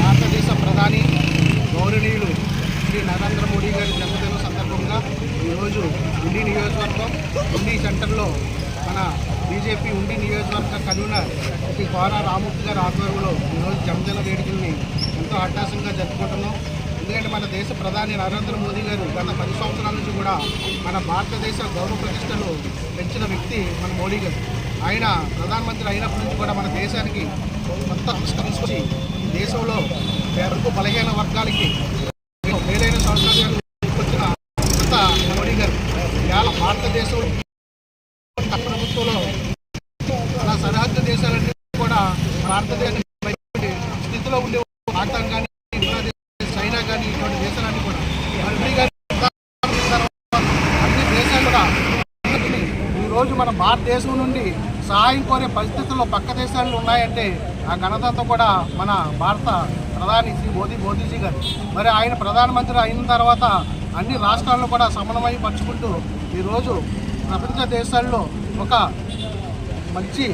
భారతదేశ ప్రధాని గౌరవనీయులు శ్రీ నరేంద్ర మోడీ గారి జన్మదిన సందర్భంగా ఈరోజు ఉండి నియోజకవర్గం ఉండి సెంటర్లో మన బీజేపీ ఉండి నియోజకవర్గ కన్వీనర్ శ్రీ కోరా రామూర్తి గారి ఆధ్వర్యంలో ఈరోజు జన్మదిన వేడుకల్ని ఎంతో అట్టాసంగా జరుపుకుంటున్నాం. ఎందుకంటే మన దేశ ప్రధాని నరేంద్ర మోదీ గారు గత పది సంవత్సరాల నుంచి కూడా మన భారతదేశ గౌరవ ప్రతిష్టలు పెంచిన వ్యక్తి మన మోడీ గారు. ఆయన ప్రధానమంత్రి అయినప్పటి నుంచి కూడా మన దేశానికి కొత్త సంస్కరించి ఈ దేశంలో పేదలకు బలహీన వర్గాలకి మేలైన సౌకర్యాలు వచ్చిన కొత్త మోడీ గారు. ఇవాళ భారతదేశంలో ప్రభుత్వంలో అలా సరిహద్దు దేశాలన్నీ కూడా భారతదేశం స్థితిలో ఉండే ఆటంకాన్ని కానీ బంగ్లాదేశ్ చైనా కానీ ఇటువంటి దేశాలన్నీ కూడా మోడీ గారి అన్ని దేశాలు కూడా అందుకని ఈరోజు మన భారతదేశం నుండి సహాయం కోరే పరిస్థితుల్లో పక్క దేశాలు ఉన్నాయంటే ఆ ఘనతంతా కూడా మన భారత ప్రధాని శ్రీ మోదీ మోదీజీ గారు. మరి ఆయన ప్రధానమంత్రి అయిన తర్వాత అన్ని రాష్ట్రాలను కూడా సమన్వయం పరుచుకుంటూ ఈరోజు ప్రపంచ దేశాల్లో ఒక మంచి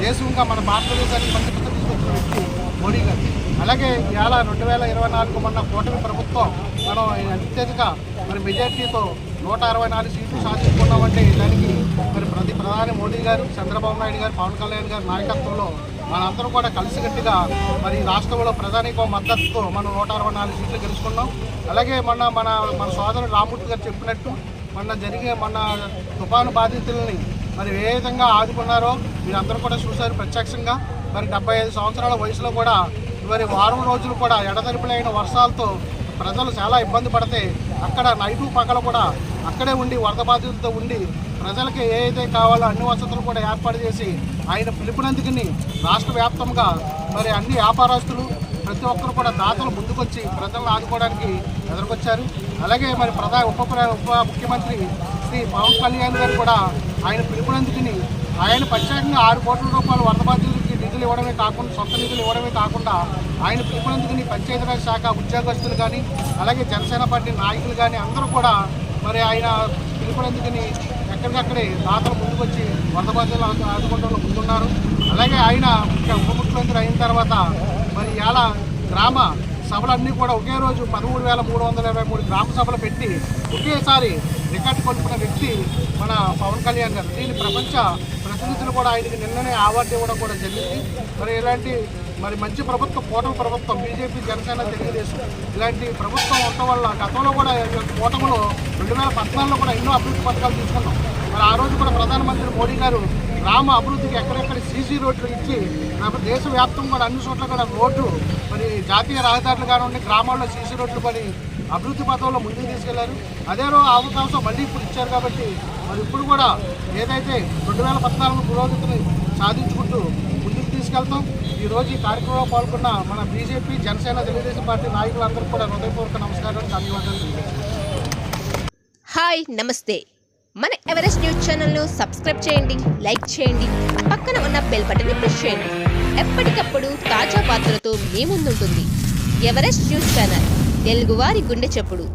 దేశంగా మన భారతదేశానికి మంచి తీసుకొచ్చిన వ్యక్తి మోడీ గారు. అలాగే ఇవాళ రెండు వేల ఇరవై నాలుగు మొన్న కూటమి ప్రభుత్వం మనం అత్యధిక మరి మెజార్టీతో నూట అరవై నాలుగు సీట్లు సాధించుకున్నామంటే దానికి ప్రతి ప్రధాని మోడీ గారు చంద్రబాబు నాయుడు గారు పవన్ కళ్యాణ్ గారి నాయకత్వంలో మనందరం కూడా కలిసికట్టుగా మరి రాష్ట్రంలో ప్రధానికో మద్దతుతో మనం నూట అరవై నాలుగు సీట్లు గెలుచుకున్నాం. అలాగే మొన్న మన మన సోదరుడు రామూర్తి గారు చెప్పినట్టు మొన్న జరిగే మన తుఫాను బాధితుల్ని మరి ఏ విధంగా ఆదుకున్నారో మీరందరూ కూడా చూశారు ప్రత్యక్షంగా. మరి డెబ్బై ఐదు సంవత్సరాల వయసులో కూడా మరి వారం రోజులు కూడా ఎడతెరిపిలైన వర్షాలతో ప్రజలు చాలా ఇబ్బంది పడితే అక్కడ నైటు పగల కూడా అక్కడే ఉండి వరద బాధితులతో ఉండి ప్రజలకు ఏదైతే కావాలో అన్ని వసతులు కూడా ఏర్పాటు చేసి ఆయన పిలుపునందుకుని రాష్ట్ర వ్యాప్తంగా మరి అన్ని వ్యాపారస్తులు ప్రతి ఒక్కరు కూడా దాతలు ముందుకొచ్చి ప్రజలను ఆదుకోవడానికి ఎదురుకొచ్చారు. అలాగే మరి ప్రధాన ఉప ఉప ముఖ్యమంత్రి శ్రీ పవన్ కళ్యాణ్ గారు కూడా ఆయన పిలుపునందుకుని ఆయన ప్రత్యేకంగా ఆరు కోట్ల రూపాయలు వరద బాధితులకి నిధులు ఇవ్వడమే కాకుండా సొంత నిధులు ఇవ్వడమే కాకుండా ఆయన పిలుపునందుకుని పంచాయతీరాజ్ శాఖ ఉద్యోగస్తులు కానీ అలాగే జనసేన పార్టీ నాయకులు కానీ అందరూ కూడా మరి ఆయన పిలుపునందుకుని ఎక్కడికక్కడే దాతలు ముందుకొచ్చి వరద బాధితులు ఆదుకోవడంలో ముందున్నారు. అలాగే ఆయన ముఖ్య- ఉప ముఖ్యమంత్రి అయిన తర్వాత మరి ఇలా గ్రామ సభలన్నీ కూడా ఒకే రోజు పదమూడు వేల మూడు వందల ఇరవై మూడు గ్రామ సభలు పెట్టి ఒకేసారి రికార్డు కొనుక్కున్న వ్యక్తి మన పవన్ కళ్యాణ్ గారు. దీని ప్రపంచ ప్రతినిధులు కూడా ఆయనకి నిన్ననే అవార్డు ఇవ్వడం కూడా జరిగింది. మరి ఇలాంటి మరి మంచి ప్రభుత్వం కూటమి ప్రభుత్వం బీజేపీ జనసేన తెలుగుదేశం ఇలాంటి ప్రభుత్వం ఉండటం వల్ల గతంలో కూడా కూటమిలో రెండు వేల పద్నాలుగులో కూడా ఎన్నో అభివృద్ధి పథకాలు తీసుకున్నాం. మరి ఆ రోజు కూడా ప్రధానమంత్రి మోడీ గారు గ్రామ అభివృద్ధికి ఎక్కడెక్కడ సీసీ రోడ్లు ఇచ్చి దేశవ్యాప్తంగా కూడా అన్ని చోట్ల కూడా రోడ్లు మరి జాతీయ రహదారులు కానివ్వండి గ్రామాల్లో సీసీ రోడ్లు పడి అభివృద్ధి పథంలో ముందుకు తీసుకెళ్ళారు. అదే రోజు అవకాశం మళ్ళీ ఇప్పుడు ఇచ్చారు కాబట్టి మరి ఇప్పుడు కూడా ఏదైతే రెండు వేల పద్నాలుగు పురోగతిని సాధించుకుంటూ తీసుకెళ్తాం ఈరోజు రోజు ఈ కార్యక్రమంలో పాల్గొన్న మన బీజేపీ జనసేన తెలుగుదేశం పార్టీ నాయకులందరూ కూడా హృదయపూర్వక నమస్కారాలు ధన్యవాదాలు హాయ్ నమస్తే. మన ఎవరెస్ట్ న్యూస్ ఛానల్ను సబ్స్క్రైబ్ చేయండి లైక్ చేయండి పక్కన ఉన్న బెల్ బటన్ని ప్రెస్ చేయండి. ఎప్పటికప్పుడు తాజా వార్తలతో మీ ముందుంటుంది. ఎవరెస్ట్ న్యూస్ ఛానల్ తెలుగువారి గుండె చెప్పుడు.